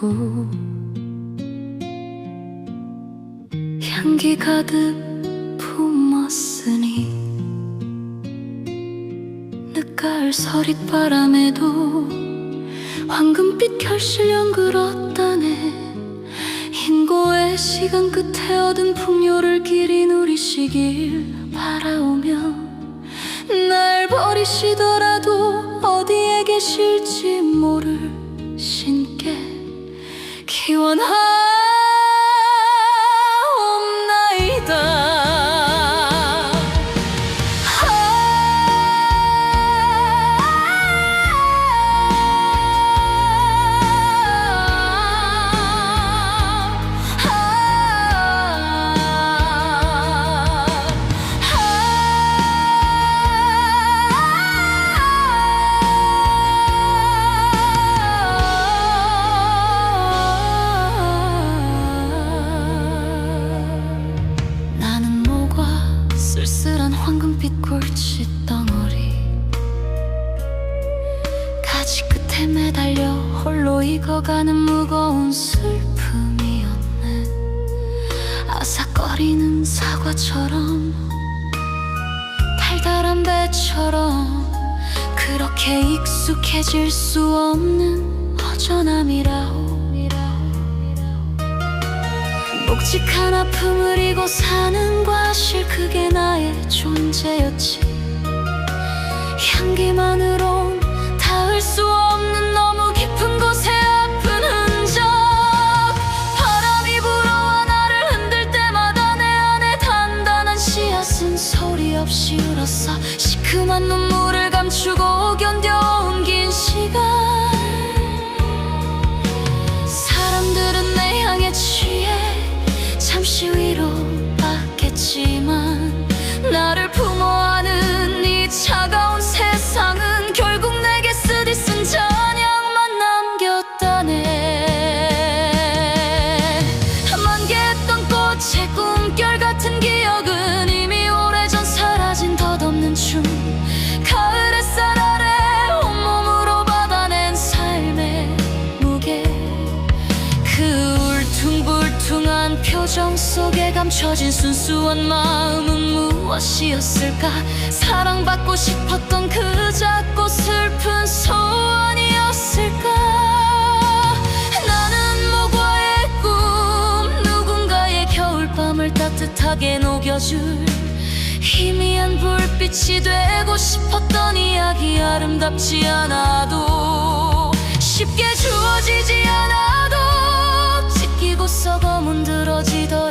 거친 여정에도 향기 가득 품었으니 늦가을 서릿바람에도 황금빛 결실령 그었다네 인고의 시간 끝에 얻은 풍요를 길이 누리시길 바라오며 날 버리시더라도 어디에 계실지 모를 기원 굴치 덩어리. 가지 끝에 매달려 홀로 익어가는 무거운 슬픔이었네. 아삭거리는 사과처럼 달달한 배처럼 그렇게 익숙해질 수 없는 허전함이라오 묵직한 아픔을 이고 사는 과실 그게 나의 존재였지 춤 가을 햇살 아래 온몸으로 받아낸 삶의 무게. 그 울퉁불퉁한 표정 속에 감춰진 순수한 마음은 무엇이었을까? 사랑받고 싶었던 그 작고 슬픈 소원이었을까? 나는 모과의 꿈 누군가의 겨울밤을 따뜻하게 녹여줄 희미한 불빛이 되고 싶었던 이야기 아름답지 않아도 쉽게 주어지지 않아도 찢기고 썩어 문드러지던